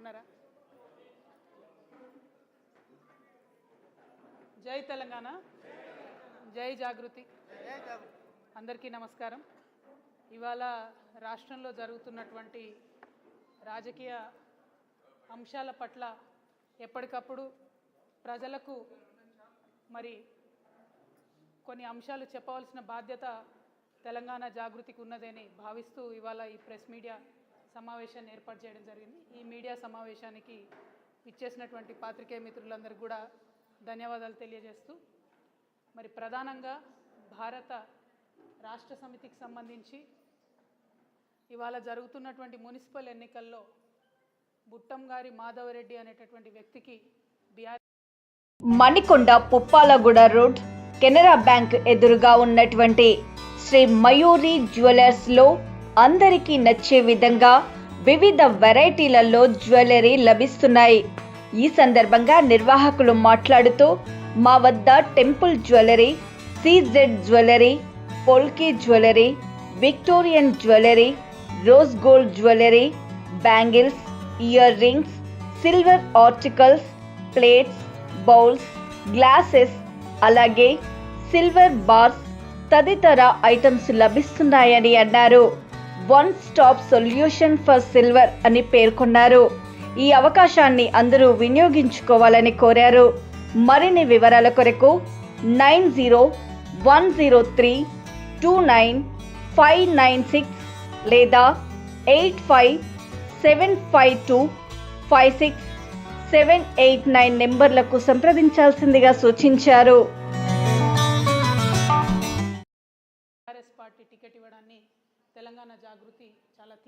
ఉన్నారా జై తెలంగాణ. జై జాగృతి. అందరికీ నమస్కారం. ఇవాళ రాష్ట్రంలో జరుగుతున్నటువంటి రాజకీయ అంశాల పట్ల ఎప్పటికప్పుడు ప్రజలకు మరి కొన్ని అంశాలు చెప్పవలసిన బాధ్యత తెలంగాణ జాగృతికి ఉన్నదని భావిస్తూ ఇవాళ ఈ ప్రెస్ మీడియా సమావేశాన్ని ఏర్పాటు చేయడం జరిగింది. ఈ మీడియా సమావేశానికి ఇచ్చేసినటువంటి పాత్రికేయ మిత్రులందరికీ కూడా ధన్యవాదాలు తెలియజేస్తూ మరి ప్రధానంగా భారత రాష్ట్ర సమితికి సంబంధించి ఇవాళ జరుగుతున్నటువంటి మున్సిపల్ ఎన్నికల్లో బుట్టంగారి మాధవరెడ్డి అనేటటువంటి వ్యక్తికి BR Manikonda Puppalaguda road Canara bank ఎదురుగా ఉన్నటువంటి శ్రీ మయూరి జ్యువెలర్స్లో అందరికీ నచ్చే విధంగా వివిధ వెరైటీలలో జ్యువెలరీ లభిస్తున్నాయి. ఈ సందర్భంగా నిర్వాహకులు మాట్లాడుతూ మా వద్ద temple jewellery CZ jewellery polki jewellery Victorian jewellery rose gold jewellery bangles ear rings silver articles plates bowls glasses అలాగే సిల్వర్ బార్స్ తదితర ఐటమ్స్ లభిస్తున్నాయని అన్నారు. One stop solution for silver అని పేర్కొన్నారు. ఈ అవకాశాన్ని అందరూ వినియోగించుకోవాలని కోరారు. మరిన్ని వివరాల కొరకు nine zero one zero three two nine five nine six లేదా eight five seven five two five six seven eight nine నెంబర్లకు సంప్రదించాల్సిందిగా సూచించారు.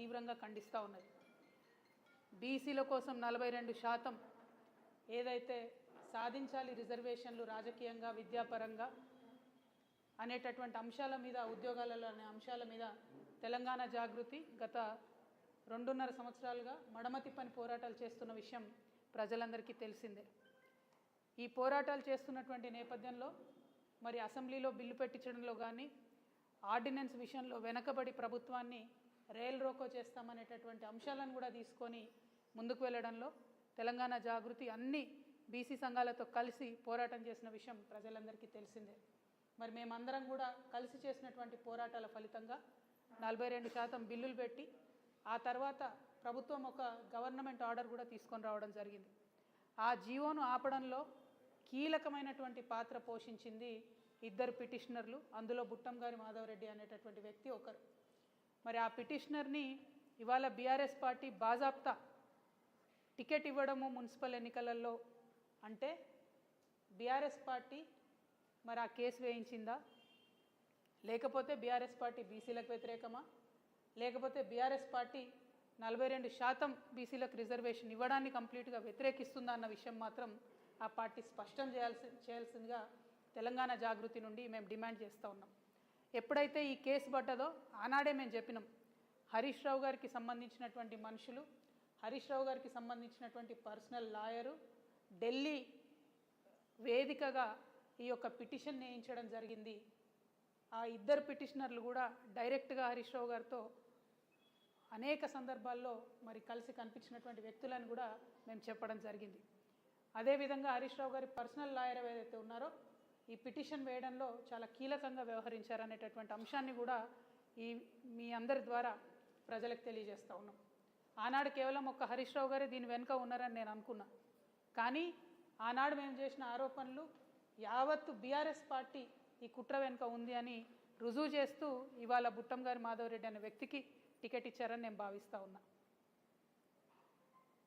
తీవ్రంగా ఖండిస్తూ ఉన్నది. బీసీల కోసం నలభై రెండు శాతం ఏదైతే సాధించాలి రిజర్వేషన్లు రాజకీయంగా విద్యాపరంగా అనేటటువంటి అంశాల మీద ఉద్యోగాలలో అనే అంశాల మీద తెలంగాణ జాగృతి గత రెండున్నర సంవత్సరాలుగా మడమతి పని పోరాటాలు చేస్తున్న విషయం ప్రజలందరికీ తెలిసిందే. ఈ పోరాటాలు చేస్తున్నటువంటి నేపథ్యంలో మరి అసెంబ్లీలో బిల్లు పెట్టించడంలో కానీ ఆర్డినెన్స్ విషయంలో వెనకబడి ప్రభుత్వాన్ని రైల్ రోకో చేస్తామనేటటువంటి అంశాలను కూడా తీసుకొని ముందుకు వెళ్ళడంలో తెలంగాణ జాగృతి అన్ని బీసీ సంఘాలతో కలిసి పోరాటం చేసిన విషయం ప్రజలందరికీ తెలిసిందే. మరి మేమందరం కూడా కలిసి చేసినటువంటి పోరాటాల ఫలితంగా నలభై రెండు శాతం బిల్లులు పెట్టి ఆ తర్వాత ప్రభుత్వం ఒక గవర్నమెంట్ ఆర్డర్ కూడా తీసుకొని రావడం జరిగింది. ఆ జీవోను ఆపడంలో కీలకమైనటువంటి పాత్ర పోషించింది ఇద్దరు పిటిషనర్లు అందులో బుట్టం గారి మాధవరెడ్డి అనేటటువంటి వ్యక్తి ఒకరు. మరి ఆ పిటిషనర్ని ఇవాళ బీఆర్ఎస్ పార్టీ బాజాప్తా టికెట్ ఇవ్వడము మున్సిపల్ ఎన్నికలలో అంటే బీఆర్ఎస్ పార్టీ మరి ఆ కేసు వేయించిందా? లేకపోతే బీఆర్ఎస్ పార్టీ బీసీలకు వ్యతిరేకమా? లేకపోతే బీఆర్ఎస్ పార్టీ నలభై రెండు శాతం బీసీలకు రిజర్వేషన్ ఇవ్వడాన్ని కంప్లీట్గా వ్యతిరేకిస్తుందా అన్న విషయం మాత్రం ఆ పార్టీ స్పష్టం చేయాల్సి చేయాల్సిందిగా తెలంగాణ జాగృతి నుండి మేము డిమాండ్ చేస్తూ ఉన్నాం. ఎప్పుడైతే ఈ కేసు పడ్డదో ఆనాడే మేము చెప్పినాం. హరీష్ రావు గారికి సంబంధించినటువంటి మనుషులు హరీష్ రావు గారికి సంబంధించినటువంటి పర్సనల్ లాయరు ఢిల్లీ వేదికగా ఈ యొక్క పిటిషన్ వేయించడం జరిగింది. ఆ ఇద్దరు పిటిషనర్లు కూడా డైరెక్ట్గా హరీష్ రావు గారితో అనేక సందర్భాల్లో మరి కలిసి కనిపించినటువంటి వ్యక్తులను కూడా మేము చెప్పడం జరిగింది. అదేవిధంగా హరీష్ రావు గారి పర్సనల్ లాయర్ ఏదైతే ఉన్నారో ఈ పిటిషన్ వేయడంలో చాలా కీలకంగా వ్యవహరించారనేటటువంటి అంశాన్ని కూడా ఈ మీ అందరి ద్వారా ప్రజలకు తెలియజేస్తూ ఉన్నాం. ఆనాడు కేవలం ఒక్క హరీష్ రావు గారే దీని వెనుక ఉన్నారని నేను అనుకున్నా. కానీ ఆనాడు మేము చేసిన ఆరోపణలు యావత్తు బీఆర్ఎస్ పార్టీ ఈ కుట్ర వెనుక ఉంది అని రుజువు చేస్తూ ఇవాళ బుట్టం గారి మాధవరెడ్డి అనే వ్యక్తికి టికెట్ ఇచ్చారని నేను భావిస్తూ ఉన్నా.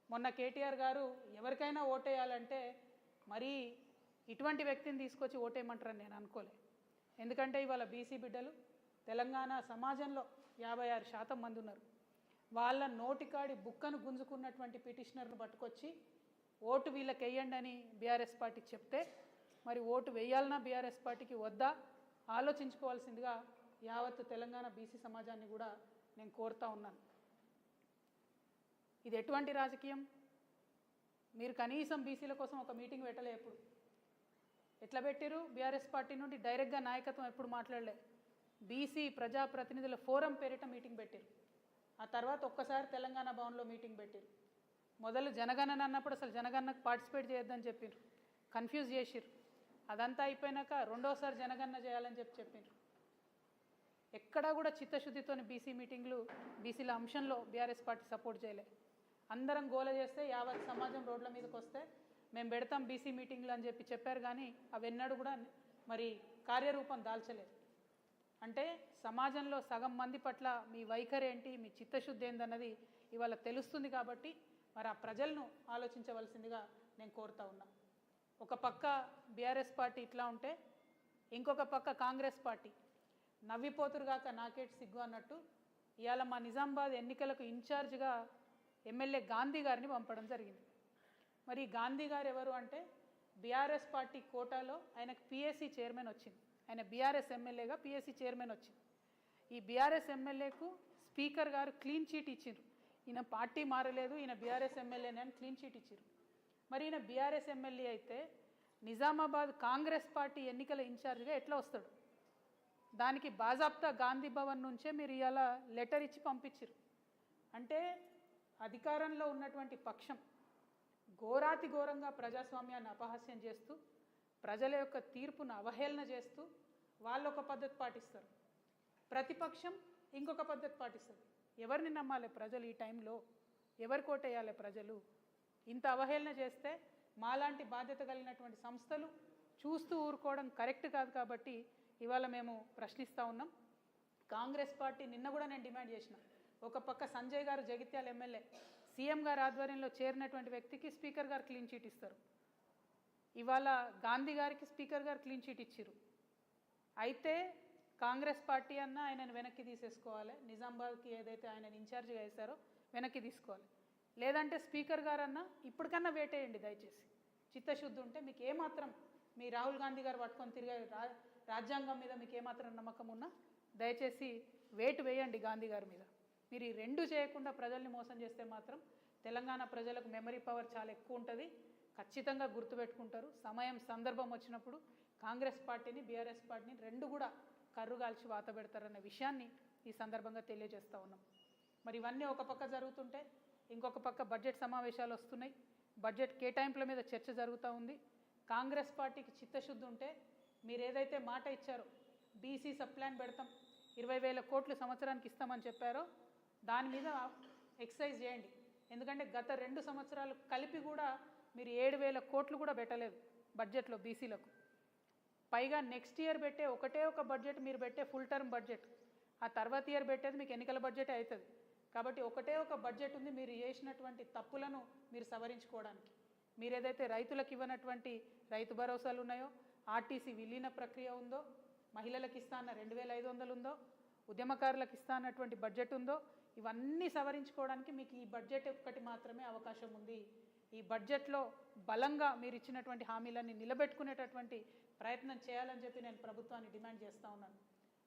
మొన్న కేటీఆర్ గారు ఎవరికైనా ఓటేయాలంటే మరీ ఇటువంటి వ్యక్తిని తీసుకొచ్చి ఓటేయమంటారని నేను అనుకోలే. ఎందుకంటే ఇవాళ బీసీ బిడ్డలు తెలంగాణ సమాజంలో యాభై ఆరు శాతం మంది ఉన్నారు. వాళ్ళ నోటికాడి బుక్కను గుంజుకున్నటువంటి పిటిషనర్ను పట్టుకొచ్చి ఓటు వీళ్ళకి వేయండి అని బీఆర్ఎస్ పార్టీకి చెప్తే మరి ఓటు వేయాలన్నా బీఆర్ఎస్ పార్టీకి వద్దా? ఆలోచించుకోవాల్సిందిగా యావత్తు తెలంగాణ బీసీ సమాజాన్ని కూడా నేను కోరుతా ఉన్నాను. ఇది ఎటువంటి రాజకీయం? మీరు కనీసం బీసీల కోసం ఒక మీటింగ్ పెట్టలే ఎప్పుడు? ఎట్లా పెట్టారు బీఆర్ఎస్ పార్టీ నుండి డైరెక్ట్గా నాయకత్వం ఎప్పుడు మాట్లాడలే. బీసీ ప్రజాప్రతినిధుల ఫోరం పేరిట మీటింగ్ పెట్టారు ఆ తర్వాత ఒక్కసారి తెలంగాణ భవన్లో మీటింగ్ పెట్టారు మొదలు జనగణన అన్నప్పుడు అసలు జనగణనకు పార్టిసిపేట్ చేయొద్దని చెప్పారు కన్ఫ్యూజ్ చేసిర్రు. అదంతా అయిపోయినాక రెండోసారి జనగణన చేయాలని చెప్పి చెప్పారు ఎక్కడా కూడా చిత్తశుద్ధితోని బీసీ మీటింగ్లు బీసీల అంశంలో బీఆర్ఎస్ పార్టీ సపోర్ట్ చేయలే. అందరం గోల చేస్తే యావత్ సమాజం రోడ్ల మీదకి వస్తే మేము పెడతాం బీసీ మీటింగ్లు అని చెప్పి చెప్పారు కానీ అవి ఎన్నడూ కూడా మరి కార్యరూపం దాల్చలేదు. అంటే సమాజంలో సగం మంది పట్ల మీ వైఖరి ఏంటి మీ చిత్తశుద్ధి ఏందన్నది ఇవాళ తెలుస్తుంది కాబట్టి మరి ఆ ప్రజలను ఆలోచించవలసిందిగా నేను కోరుతా ఉన్నా. ఒక పక్క బీఆర్ఎస్ పార్టీ ఇట్లా ఉంటే ఇంకొక పక్క కాంగ్రెస్ పార్టీ నవ్విపోతురుగాక నాకేటి సిగ్గు అన్నట్టు ఇవాళ మా నిజామాబాద్ ఎన్నికలకు ఇన్ఛార్జ్గా ఎమ్మెల్యే గాంధీ గారిని పంపడం జరిగింది. మరి గాంధీ గారు ఎవరు అంటే బీఆర్ఎస్ పార్టీ కోటాలో ఆయనకు పిఎస్సి చైర్మన్ వచ్చింది. ఆయన బీఆర్ఎస్ ఎమ్మెల్యేగా పిఎస్సి చైర్మన్ వచ్చింది. ఈ బీఆర్ఎస్ ఎమ్మెల్యేకు స్పీకర్ గారు క్లీన్ చీట్ ఇచ్చిండ్రు ఈయన పార్టీ మారలేదు ఈయన బీఆర్ఎస్ ఎమ్మెల్యేనే అని క్లీన్ చీట్ ఇచ్చారు మరి ఈయన బీఆర్ఎస్ ఎమ్మెల్యే అయితే నిజామాబాద్ కాంగ్రెస్ పార్టీ ఎన్నికల ఇన్ఛార్జ్గా ఎట్లా వస్తాడు? దానికి బాజాబ్తా గాంధీ భవన్ నుంచే మీరు ఇలా లెటర్ ఇచ్చి పంపించారు అంటే అధికారంలో ఉన్నటువంటి పక్షం ఘోరాతి ఘోరంగా ప్రజాస్వామ్యాన్ని అపహాస్యం చేస్తూ ప్రజల యొక్క తీర్పును అవహేళన చేస్తూ వాళ్ళు ఒక పద్ధతి పాటిస్తారు. ప్రతిపక్షం ఇంకొక పద్ధతి పాటిస్తుంది. ఎవరిని నమ్మాలి ప్రజలు ఈ టైంలో? ఎవరు కోటేయాలి ప్రజలు? ఇంత అవహేళన చేస్తే మాలాంటి బాధ్యత కలిగినటువంటి సంస్థలు చూస్తూ ఊరుకోవడం కరెక్ట్ కాదు కాబట్టి ఇవాళ మేము ప్రశ్నిస్తూ ఉన్నాం. కాంగ్రెస్ పార్టీ నిన్న కూడా నేను డిమాండ్ చేసిన. ఒక పక్క సంజయ్ గారు జగిత్యాల ఎమ్మెల్యే సీఎం గారి ఆధ్వర్యంలో చేరినటువంటి వ్యక్తికి స్పీకర్ గారు క్లీన్ చీట్ ఇస్తారు. ఇవాళ గాంధీ గారికి స్పీకర్ గారు క్లీన్ చీట్ ఇచ్చారు అయితే కాంగ్రెస్ పార్టీ అన్న ఆయనను వెనక్కి తీసేసుకోవాలి. నిజామాబాద్కి ఏదైతే ఆయన ఇన్ఛార్జిగా వేశారో వెనక్కి తీసుకోవాలి. లేదంటే స్పీకర్ గారన్నా ఇప్పటికన్నా వేటేయండి దయచేసి. చిత్తశుద్ధి ఉంటే మీకు ఏమాత్రం మీ రాహుల్ గాంధీ గారు పట్టుకొని తిరిగే రా రాజ్యాంగం మీద మీకు ఏమాత్రం నమ్మకం ఉన్నా దయచేసి వేటు వేయండి గాంధీ గారి మీద. మీరు ఈ రెండు చేయకుండా ప్రజల్ని మోసం చేస్తే మాత్రం తెలంగాణ ప్రజలకు మెమరీ పవర్ చాలా ఎక్కువ ఉంటుంది. ఖచ్చితంగా గుర్తుపెట్టుకుంటారు. సమయం సందర్భం వచ్చినప్పుడు కాంగ్రెస్ పార్టీని బీఆర్ఎస్ పార్టీని రెండు కూడా కర్రుగాల్చి వాత పెడతారన్న విషయాన్ని ఈ సందర్భంగా తెలియజేస్తూ ఉన్నాం. మరి ఇవన్నీ ఒక పక్క జరుగుతుంటే ఇంకొక పక్క బడ్జెట్ సమావేశాలు వస్తున్నాయి. బడ్జెట్ కేటాయింపుల మీద చర్చ జరుగుతూ ఉంది. కాంగ్రెస్ పార్టీకి చిత్తశుద్ధి ఉంటే మీరు ఏదైతే మాట ఇచ్చారో బీసీ సబ్ ప్లాన్ పెడతాం. ఇరవై వేల కోట్లు సంవత్సరానికి ఇస్తామని చెప్పారో దాని మీద ఎక్సైజ్ చేయండి. ఎందుకంటే గత రెండు సంవత్సరాలు కలిపి కూడా మీరు ఏడు వేల కోట్లు కూడా పెట్టలేదు బడ్జెట్లో బీసీలకు. పైగా నెక్స్ట్ ఇయర్ పెట్టే ఒకటే ఒక బడ్జెట్ మీరు పెట్టే ఫుల్ టర్మ్ బడ్జెట్. ఆ తర్వాత ఇయర్ పెట్టేది మీకు ఎన్నికల బడ్జెట్ అవుతుంది. కాబట్టి ఒకటే ఒక బడ్జెట్ ఉంది మీరు చేసినటువంటి తప్పులను మీరు సవరించుకోవడానికి. మీరు ఏదైతే రైతులకు ఇవ్వనటువంటి రైతు భరోసాలు ఉన్నాయో ఆర్టీసీ విలీన ప్రక్రియ ఉందో మహిళలకు ఇస్తా అన్న రెండు వేల ఐదు వందలు ఉందో ఉద్యమకారులకు ఇస్తా అన్నటువంటి బడ్జెట్ ఉందో ఇవన్నీ సవరించుకోవడానికి మీకు ఈ బడ్జెట్ ఒక్కటి మాత్రమే అవకాశం ఉంది. ఈ బడ్జెట్లో బలంగా మీరు ఇచ్చినటువంటి హామీలన్నీ నిలబెట్టుకునేటటువంటి ప్రయత్నం చేయాలని చెప్పి నేను ప్రభుత్వాన్ని డిమాండ్ చేస్తూ ఉన్నాను.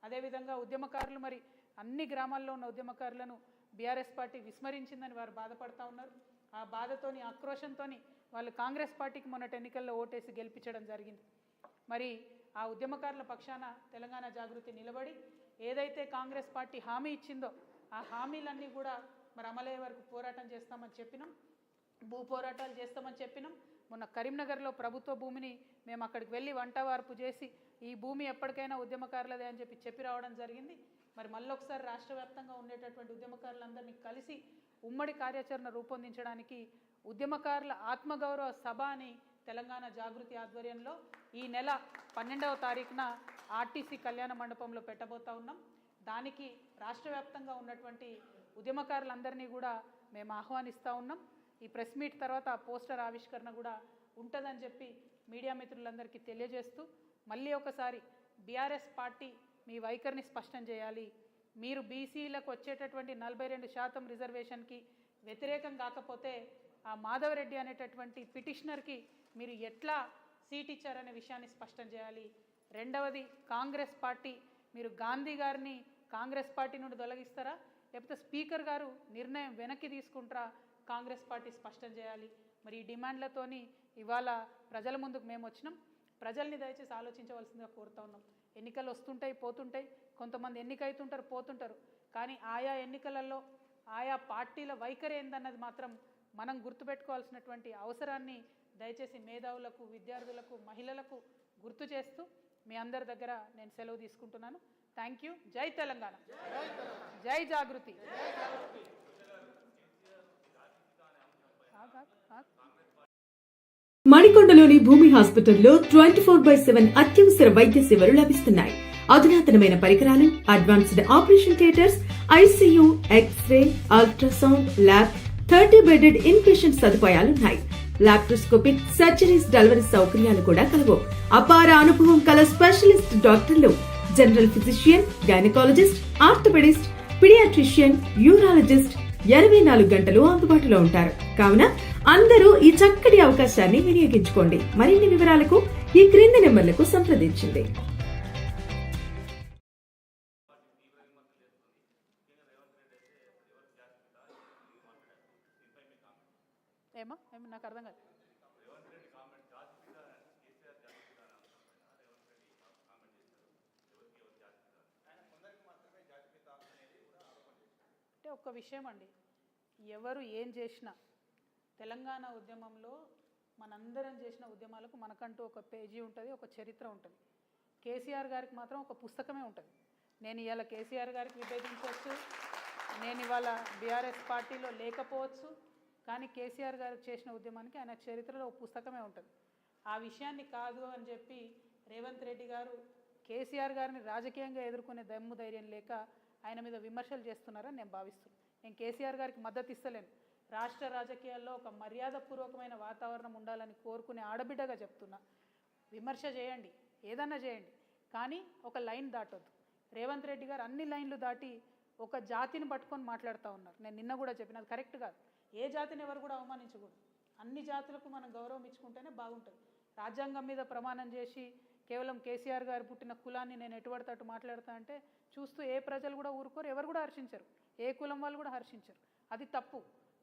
అదేవిధంగా ఉద్యమకారులు మరి అన్ని గ్రామాల్లో ఉన్న ఉద్యమకారులను బీఆర్ఎస్ పార్టీ విస్మరించిందని వారు బాధపడతా ఉన్నారు. ఆ బాధతోని ఆక్రోషంతోని వాళ్ళు కాంగ్రెస్ పార్టీకి మొన్నటి ఎన్నికల్లో ఓటేసి గెలిపించడం జరిగింది. మరి ఆ ఉద్యమకారుల పక్షాన తెలంగాణ జాగృతి నిలబడి ఏదైతే కాంగ్రెస్ పార్టీ హామీ ఇచ్చిందో ఆ హామీలన్నీ కూడా మరి అమలయ్యే వరకు పోరాటం చేస్తామని చెప్పినాం. భూ పోరాటాలు చేస్తామని చెప్పినాం. మొన్న కరీంనగర్లో ప్రభుత్వ భూమిని మేము అక్కడికి వెళ్ళి వంట వార్పు చేసి ఈ భూమి ఎప్పటికైనా ఉద్యమకారులదే అని చెప్పి చెప్పి రావడం జరిగింది. మరి మళ్ళొకసారి రాష్ట్ర వ్యాప్తంగా ఉండేటటువంటి ఉద్యమకారులందరినీ కలిసి ఉమ్మడి కార్యాచరణ రూపొందించడానికి ఉద్యమకారుల ఆత్మగౌరవ సభ అని తెలంగాణ జాగృతి ఆధ్వర్యంలో ఈ నెల పన్నెండవ తారీఖున ఆర్టీసీ కళ్యాణ మండపంలో పెట్టబోతా ఉన్నాం. దానికి రాష్ట్ర వ్యాప్తంగా ఉన్నటువంటి ఉద్యమకారులందరినీ కూడా మేము ఆహ్వానిస్తూ ఉన్నాం. ఈ ప్రెస్ మీట్ తర్వాత పోస్టర్ ఆవిష్కరణ కూడా ఉంటుందని చెప్పి మీడియా మిత్రులందరికీ తెలియజేస్తూ మళ్ళీ ఒకసారి బీఆర్ఎస్ పార్టీ మీ వైఖరిని స్పష్టం చేయాలి. మీరు బీసీలకు వచ్చేటటువంటి నలభై రెండు శాతం రిజర్వేషన్కి వ్యతిరేకం కాకపోతే ఆ మాధవరెడ్డి అనేటటువంటి పిటిషనర్కి మీరు ఎట్లా సీట్ ఇచ్చారనే విషయాన్ని స్పష్టం చేయాలి. రెండవది కాంగ్రెస్ పార్టీ మీరు గాంధీ గారిని కాంగ్రెస్ పార్టీ నుండి తొలగిస్తారా? లేకపోతే స్పీకర్ గారు నిర్ణయం వెనక్కి తీసుకుంటారా? కాంగ్రెస్ పార్టీ స్పష్టం చేయాలి. మరి ఈ డిమాండ్లతోని ఇవాళ ప్రజల ముందుకు మేము వచ్చినాం. ప్రజల్ని దయచేసి ఆలోచించవలసిందిగా కోరుతా ఉన్నాం. ఎన్నికలు వస్తుంటాయి పోతుంటాయి. కొంతమంది ఎన్నికైతుంటారు పోతుంటారు. కానీ ఆయా ఎన్నికలలో ఆయా పార్టీల వైఖరి ఏందన్నది మాత్రం మనం గుర్తుపెట్టుకోవాల్సినటువంటి అవసరాన్ని దయచేసి మేధావులకు విద్యార్థులకు మహిళలకు గుర్తు చేస్తూ మీ అందరి దగ్గర నేను సెలవు తీసుకుంటున్నాను. Thank you. జై తెలంగాణ. జై జాగృతి. మణికొండలోని భూమి హాస్పిటల్లో ట్వంటీ ఫోర్ బై సెవెన్ అత్యవసర వైద్య సేవలు లభిస్తున్నాయి. అధునాతనమైన పరికరాలు advanced operation theatres ICU xray ultrasound lab thirty bedded in patient సదుపాయాలున్నాయి laparoscopic surgeries delivery సౌకర్యాలు కూడా కలవు. అపార అనుభవం కల స్పెషలిస్ట్ డాక్టర్లు general physician gynaecologist orthopaedist paediatrician urologist ఇరవై నాలుగు గంటలు అందుబాటులో ఉంటారు. కావున అందరూ ఈ చక్కటి అవకాశాన్ని వినియోగించుకోండి. మరిన్ని వివరాలకు ఈ క్రింది నెంబర్లకు సంప్రదించండి. ఏమో నాకు అర్థం ఒక్క విషయం అండి ఎవరు ఏం చేసినా తెలంగాణ ఉద్యమంలో మనందరం చేసిన ఉద్యమాలకు మనకంటూ ఒక పేజీ ఉంటుంది ఒక చరిత్ర ఉంటుంది. కేసీఆర్ గారికి మాత్రం ఒక పుస్తకమే ఉంటుంది. నేను ఇవాళ కేసీఆర్ గారికి విభేదించవచ్చు నేను ఇవాళ బీఆర్ఎస్ పార్టీలో లేకపోవచ్చు కానీ కేసీఆర్ గారు చేసిన ఉద్యమానికి ఆయన చరిత్రలో ఒక పుస్తకమే ఉంటుంది. ఆ విషయాన్ని కాదు అని చెప్పి రేవంత్ రెడ్డి గారు కేసీఆర్ గారిని రాజకీయంగా ఎదుర్కొనే దమ్ము ధైర్యం లేక ఆయన మీద విమర్శలు చేస్తున్నారని నేను భావిస్తున్నాను. నేను కేసీఆర్ గారికి మద్దతు ఇస్తలేను. రాష్ట్ర రాజకీయాల్లో ఒక మర్యాదపూర్వకమైన వాతావరణం ఉండాలని కోరుకునే ఆడబిడ్డగా చెప్తున్నా. విమర్శ చేయండి ఏదన్నా చేయండి. కానీ ఒక లైన్ దాటొద్దు. రేవంత్ రెడ్డి గారు అన్ని లైన్లు దాటి ఒక జాతిని పట్టుకొని మాట్లాడుతూ ఉన్నారు. నేను నిన్న కూడా చెప్పిన అది కరెక్ట్ కాదు. ఏ జాతిని ఎవరు కూడా అవమానించకూడదు. అన్ని జాతులకు మనం గౌరవం ఇచ్చుకుంటేనే బాగుంటుంది. రాజ్యాంగం మీద ప్రమాణం చేసి కేవలం కేసీఆర్ గారు పుట్టిన కులాన్ని నేను ఎటుపడితే అటు మాట్లాడతా అంటే చూస్తూ ఏ ప్రజలు కూడా ఊరుకోరు ఎవరు కూడా హర్షించరు. ఏ కులం వాళ్ళు కూడా హర్షించరు. అది తప్పు.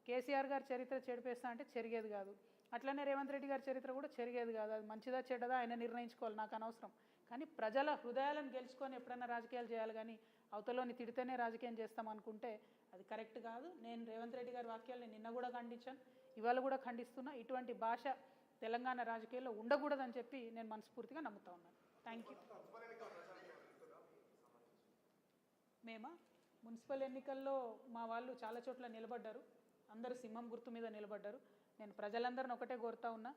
కేసీఆర్ గారి చరిత్ర చెడిపేస్తా అంటే చెరిగేది కాదు. అట్లనే రేవంత్ రెడ్డి గారి చరిత్ర కూడా చెరిగేది కాదు. అది మంచిదా చెడ్డదా ఆయన నిర్ణయించుకోవాలి నాకు అనవసరం. కానీ ప్రజల హృదయాలను గెలుచుకొని ఎప్పుడైనా రాజకీయాలు చేయాలి కానీ అవతలోని తిడితేనే రాజకీయం చేస్తాం అనుకుంటే అది కరెక్ట్ కాదు. నేను రేవంత్ రెడ్డి గారి వాక్యాలను నిన్న కూడా ఖండించాను. ఇవాళ కూడా ఖండిస్తున్నా. ఇటువంటి భాష తెలంగాణ రాజకీయాల్లో ఉండకూడదని చెప్పి నేను మనస్ఫూర్తిగా నమ్ముతా ఉన్నాను. థ్యాంక్ యూ మేమా? మున్సిపల్ ఎన్నికల్లో మా వాళ్ళు చాలా చోట్ల నిలబడ్డారు. అందరూ సింహం గుర్తు మీద నిలబడ్డారు. నేను ప్రజలందరిని ఒకటే కోరుతా ఉన్నా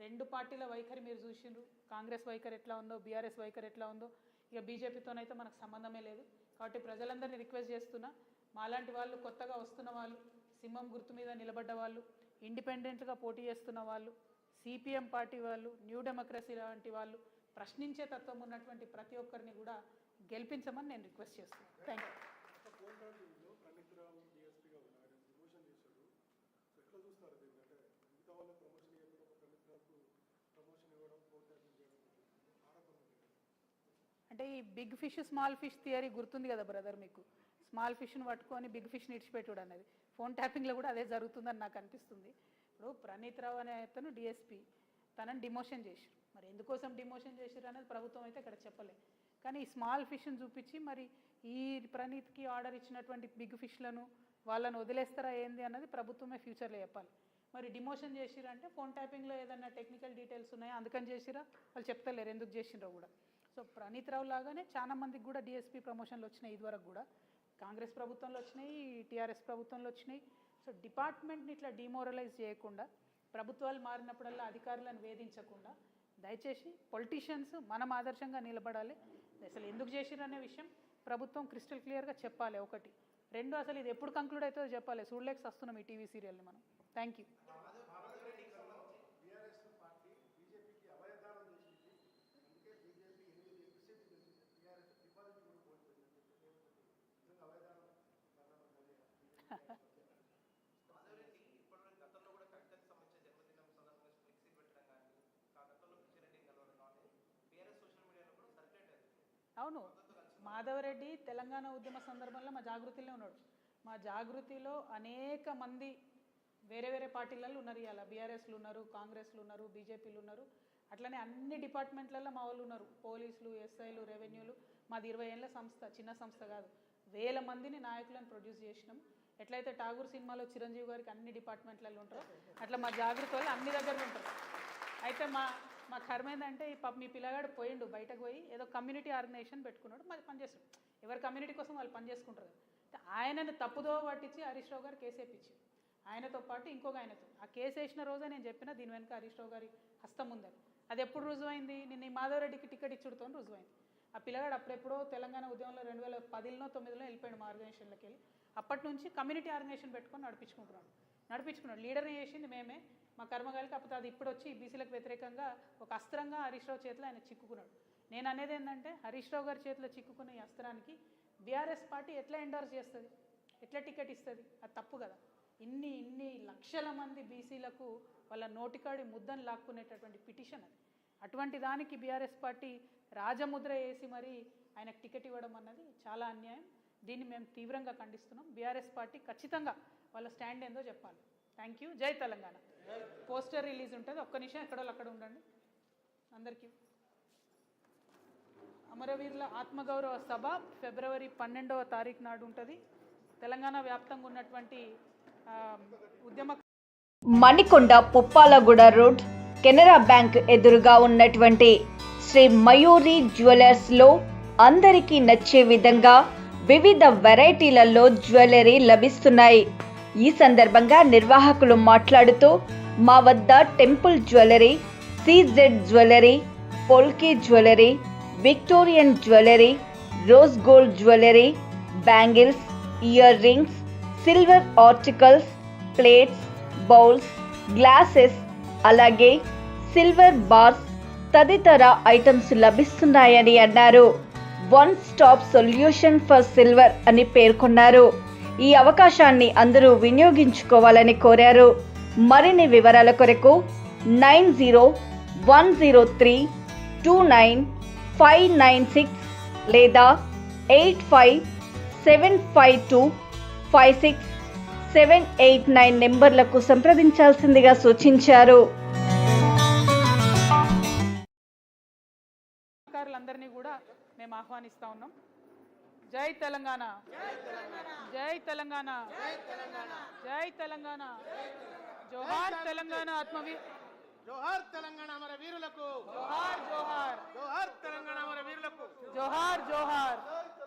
రెండు పార్టీల వైఖరి మీరు చూసిండ్రు. కాంగ్రెస్ వైఖరి ఎట్లా ఉందో బీఆర్ఎస్ వైఖరి ఎట్లా ఉందో ఇక బీజేపీతోనైతే మనకు సంబంధమే లేదు. కాబట్టి ప్రజలందరినీ రిక్వెస్ట్ చేస్తున్నా మాలాంటి వాళ్ళు కొత్తగా వస్తున్న వాళ్ళు సింహం గుర్తు మీద నిలబడ్డ వాళ్ళు ఇండిపెండెంట్గా పోటీ చేస్తున్న వాళ్ళు సిపిఎం పార్టీ వాళ్ళు న్యూ డెమోక్రసీ లాంటి వాళ్ళు ప్రశ్నించే తత్వం ఉన్నటువంటి ప్రతి ఒక్కరిని కూడా గెలిపించమని నేను రిక్వెస్ట్ చేస్తున్నాను. థ్యాంక్ యూ అంటే ఈ big fish small fish theory గుర్తుంది కదా బ్రదర్ మీకు? స్మాల్ ఫిష్ని పట్టుకొని బిగ్ ఫిష్ని ఇడిచిపెట్టుడు అనేది. ఫోన్ ట్యాపింగ్లో కూడా అదే జరుగుతుందని నాకు అనిపిస్తుంది. ఇప్పుడు ప్రణీత్ రావు అనే అతను డిఎస్పి తనని డిమోషన్ చేశారు. మరి ఎందుకోసం డిమోషన్ చేశారు అనేది ప్రభుత్వం అయితే ఇక్కడ చెప్పలే. కానీ ఈ స్మాల్ ఫిష్ని చూపించి మరి ఈ ప్రణీత్కి ఆర్డర్ ఇచ్చినటువంటి బిగ్ ఫిష్లను వాళ్ళని వదిలేస్తారా ఏంది అన్నది ప్రభుత్వమే ఫ్యూచర్లో చెప్పాలి. మరి డిమోషన్ చేసిరా అంటే ఫోన్ ట్యాపింగ్లో ఏదైనా టెక్నికల్ డీటెయిల్స్ ఉన్నాయా? అందుకని చేసిరా? వాళ్ళు చెప్తలేరు ఎందుకు చేసిరో కూడా. సో ప్రణీత్ రావు లాగానే చాలా మందికి కూడా డిఎస్పీ ప్రమోషన్లు వచ్చినాయి ఇదివరకు కూడా. కాంగ్రెస్ ప్రభుత్వంలో వచ్చినాయి టీఆర్ఎస్ ప్రభుత్వంలో వచ్చినాయి. సో డిపార్ట్మెంట్ని ఇట్లా డిమోరలైజ్ చేయకుండా ప్రభుత్వాలు మారినప్పుడల్లా అధికారులను వేధించకుండా దయచేసి పొలిటీషియన్స్ మనం ఆదర్శంగా నిలబడాలి. అసలు ఎందుకు చేసిరు అనే విషయం ప్రభుత్వం క్రిస్టల్ క్లియర్గా చెప్పాలి ఒకటి. రెండు అసలు ఇది ఎప్పుడు కంక్లూడ్ అవుతుందో చెప్పాలి. చూడలేక వస్తున్నాం ఈ టీవీ సీరియల్ని మనం. థ్యాంక్ యూ అవును. మాధవరెడ్డి తెలంగాణ ఉద్యమ సందర్భంలో మా జాగృతిలో ఉన్నాడు. మా జాగృతిలో అనేక మంది వేరే వేరే పార్టీలలో ఉన్నారు ఇవాళ బీఆర్ఎస్లు ఉన్నారు కాంగ్రెస్లు ఉన్నారు బీజేపీలు ఉన్నారు. అట్లనే అన్ని డిపార్ట్మెంట్లలో మా వాళ్ళు ఉన్నారు. పోలీసులు ఎస్ఐలు రెవెన్యూలు. మాది ఇరవై ఏళ్ళ సంస్థ చిన్న సంస్థ కాదు. వేల మందిని నాయకులను ప్రొడ్యూస్ చేసినాం. ఎట్లయితే ఠాగూర్ సినిమాలో చిరంజీవి గారికి అన్ని డిపార్ట్మెంట్లలో ఉంటారు అట్లా మా జాగ్రత్త వాళ్ళు అన్ని దగ్గర ఉంటారు. అయితే మా మా కర్మ ఏంటంటే ఈ పాప మీ పిల్లగాడు పోయిండు బయటకు పోయి ఏదో కమ్యూనిటీ ఆర్గనైజేషన్ పెట్టుకున్నాడు మరి పనిచేస్తాడు ఎవరి కమ్యూనిటీ కోసం వాళ్ళు పనిచేసుకుంటారు కదా. ఆయనను తప్పుదో పట్టించి హరీష్ రావు గారు కేసు వేయించి ఆయనతో పాటు ఇంకొక ఆయనతో. ఆ కేసు వేసిన రోజే నేను చెప్పిన దీని వెనుక హరీష్ రావు గారి హస్తం ఉందని. అది ఎప్పుడు రుజువైంది? నిన్న మాధవరెడ్డికి టికెట్ ఇచ్చుడుతో రుజువైంది. ఆ పిల్లగాడు అప్పుడెప్పుడో తెలంగాణ ఉద్యమంలో రెండు వేల పదిలో తొమ్మిదిలో వెళ్ళిపోయాడు మా ఆర్గనైజేషన్లోకి వెళ్ళి. అప్పటి నుంచి కమ్యూనిటీ ఆర్గనైజేషన్ పెట్టుకొని నడిపించుకుంటున్నాడు. నడిపించుకున్నాడు. లీడర్ని చేసింది మేమే. మా కర్మగాలి కాకపోతే అది ఇప్పుడు వచ్చి బీసీలకు వ్యతిరేకంగా ఒక అస్త్రంగా హరీష్ రావు చేతిలో ఆయన చిక్కుకున్నాడు. నేను అనేది ఏంటంటే హరీష్ రావు గారి చేతిలో చిక్కుకున్న ఈ అస్త్రానికి బీఆర్ఎస్ పార్టీ ఎట్లా ఎండోర్స్ చేస్తుంది? ఎట్లా టికెట్ ఇస్తుంది? అది తప్పు కదా. ఇన్ని ఇన్ని లక్షల మంది బీసీలకు వాళ్ళ నోటికాడి ముద్దను లాక్కునేటటువంటి పిటిషన్ అది. అటువంటి దానికి బీఆర్ఎస్ పార్టీ రాజముద్ర వేసి మరి ఆయనకు టికెట్ ఇవ్వడం అన్నది చాలా అన్యాయం. దీన్ని మేము తీవ్రంగా ఖండిస్తున్నాం. బీఆర్ఎస్ పార్టీ ఖచ్చితంగా వాళ్ళ స్టాండ్ ఏందో చెప్పాలి. థ్యాంక్ యూ జై తెలంగాణ. పోస్టర్ రిలీజ్ ఉంటుంది. ఒక్క నిమిషం ఎక్కడో అక్కడ ఉండండి. అందరికీ. అమరవీరుల ఆత్మగౌరవ సభ ఫిబ్రవరి పన్నెండవ తారీఖు నాడు ఉంటుంది. తెలంగాణ వ్యాప్తంగా ఉన్నటువంటి ఉద్యమ మణికొండ పుప్పాలగూడ రోడ్ కెనరా బ్యాంక్ ఎదురుగా ఉన్నటువంటి శ్రీ మయూరి జ్యువెలర్స్లో అందరికీ నచ్చే విధంగా వివిధ వెరైటీలలో జ్యువెలరీ లభిస్తున్నాయి. ఈ సందర్భంగా నిర్వాహకులు మాట్లాడుతూ మా వద్ద temple jewellery CZ jewellery polki jewellery Victorian jewellery rose gold jewellery bangles ear rings silver articles plates bowls glasses అలాగే సిల్వర్ బార్స్ తదితర ఐటమ్స్ లభిస్తున్నాయని అన్నారు. One stop solution for silver అని పేర్కొన్నారు. ఈ అవకాశాన్ని అందరూ వినియోగించుకోవాలని కోరారు. మరిన్ని వివరాల కొరకు nine zero one zero three two nine five nine six లేదా eight five seven five two five six seven eight nine నెంబర్లకు సంప్రదించాల్సిందిగా సూచించారు. కూడా మేము ఆహ్వానిస్తా ఉన్నాం. జై తెలంగాణ జై తెలంగాణ జై తెలంగాణ జోహార్ తెలంగాణ ఆత్మవి జోహార్ తెలంగాణ మన వీరులకు జోహార్ జోహార్ జోహార్ తెలంగాణ మన వీరులకు జోహార్ జోహార్ జోహార్